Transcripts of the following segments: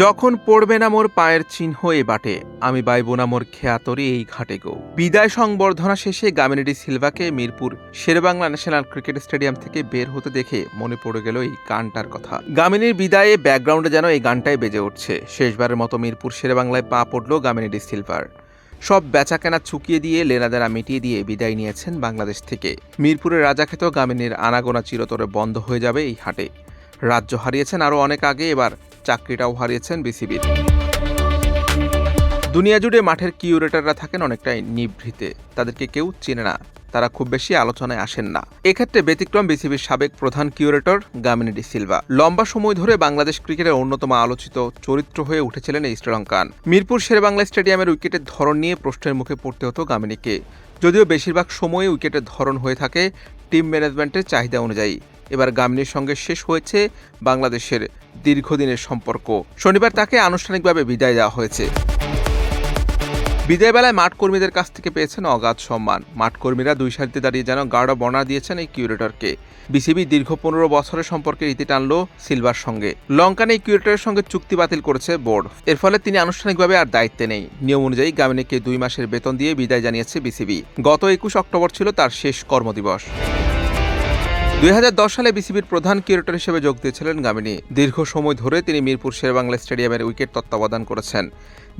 যখন পড়বে না মোর পায়ের চিহ্ন এ বাটে, আমি বাইব না মোর খেয়াতরি এই ঘাটে গো। বিদায় সংবর্ধনা শেষে গামিনেডি সিলভাকে Mirpur Sher Bangla national cricket stadium থেকে বের হতে দেখে মনে পড়ে গেল এই গানটার কথা। গামিনীর বিদায়ে ব্যাকগ্রাউন্ডে যেন এই গানটাই বেজে উঠছে। শেষবারের মতো মিরপুর শেরবাংলায় পা পড়ল গামিনেডি সিলভার। সব বেচাকেনা চুকিয়ে দিয়ে, লেনাদেনা মিটিয়ে দিয়ে বিদায় নিয়েছেন বাংলাদেশ থেকে। মিরপুরের রাজাখ্যাত গামিনীর আনাগোনা চিরতরে বন্ধ হয়ে যাবে এই হাটে। রাজ্য হারিয়েছেন আরও অনেক আগে, এবার চাকরিটাও হারিয়েছেন বিসিবির। দুনিয়া জুড়ে মাঠের কিউরেটররা থাকেন অনেকটাই নিভৃতে। তাদেরকে কেউ চেনে না। তারা খুব বেশি আলোচনায় আসেন না। এক্ষেত্রে ব্যতিক্রম বিসিবির সাবেক প্রধান কিউরেটর গামিনেডি সিলভা। লম্বা সময় ধরে বাংলাদেশ ক্রিকেটের অন্যতম আলোচিত চরিত্র হয়ে উঠেছিলেন এই শ্রীলঙ্কান। মিরপুর শেরেবাংলা স্টেডিয়ামের উইকেটের ধরন নিয়ে প্রশ্নের মুখে পড়তে হতো গামিনীকে। যদিও বেশিরভাগ সময়ে উইকেটের ধরন হয়ে থাকে টিম ম্যানেজমেন্টের চাহিদা অনুযায়ী। এবার গামিনীর সঙ্গে শেষ হয়েছে বাংলাদেশের দীর্ঘদিনের সম্পর্ক। শনিবার তাকে আনুষ্ঠানিকভাবে বিদায় দেওয়া হয়েছে। বিদায় বেলায় মাঠ কর্মীদের কাছ থেকে পেয়েছেন অগাধ সম্মান। মাঠ কর্মীরা দুই সারিতে দাঁড়িয়ে যেন গার্ড অনার দিয়েছেন এই কিউরেটরকে। বিসিবি দীর্ঘ পনেরো বছরের সম্পর্কে রীতি টানল সিলভার সঙ্গে। লঙ্কান এই কিউরেটরের সঙ্গে চুক্তি বাতিল করেছে বোর্ড। এর ফলে তিনি আনুষ্ঠানিকভাবে আর দায়িত্বে নেই। নিয়ম অনুযায়ী গামিনীকে দুই মাসের বেতন দিয়ে বিদায় জানিয়েছে বিসিবি। গত একুশ অক্টোবর ছিল তার শেষ কর্মদিবস। দুই হাজার দশ সালে বিসিবির প্রধান কিউরেটর হিসেবে যোগ দিয়েছিলেন গামিনী। দীর্ঘ সময় ধরে তিনি মিরপুর শেরবাংলা স্টেডিয়ামের উইকেট তত্ত্বাবধান করেছেন।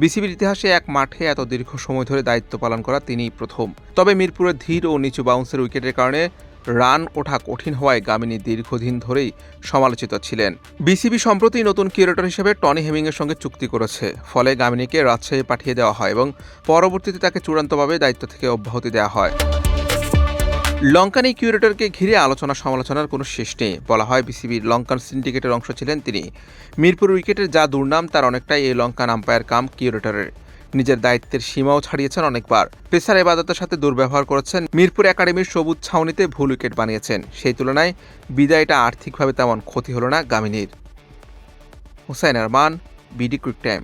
বিসিবির ইতিহাসে এক মাঠে এত দীর্ঘ সময় ধরে দায়িত্ব পালন করা তিনিই প্রথম। তবে মিরপুরের ধীর ও নিচু বাউন্সের উইকেটের কারণে রান ওঠা কঠিন হওয়ায় গামিনী দীর্ঘদিন ধরেই সমালোচিত ছিলেন। বিসিবি সম্প্রতি নতুন কিউরেটর হিসেবে টনি হেমিংয়ের সঙ্গে চুক্তি করেছে। ফলে গামিনীকে রাজশাহী পাঠিয়ে দেওয়া হয় এবং পরবর্তীতে তাকে চূড়ান্তভাবে দায়িত্ব থেকে অব্যাহতি দেওয়া হয়। লঙ্কান এই কিউরেটরকে ঘিরে আলোচনা সমালোচনার কোনো শেষ নেই। বলা হয়, বিসিবির লঙ্কান সিন্ডিকেটের অংশ ছিলেন তিনি। মিরপুর উইকেটের যা দুর্নাম, তার অনেকটাই এই লঙ্কান আম্পায়ার কাম কিউরেটরের নিজের দায়িত্বের সীমাও ছাড়িয়েছেন অনেকবার। পেসার এবাদতের সাথে দুর্ব্যবহার করেছেন মিরপুর একাডেমির সবুজ ছাউনিতে ভুল উইকেট বানিয়েছেন। সেই তুলনায় বিদায়টা আর্থিকভাবে তেমন ক্ষতি হলো না গামিনীর। Hussain Arman, BD quick time.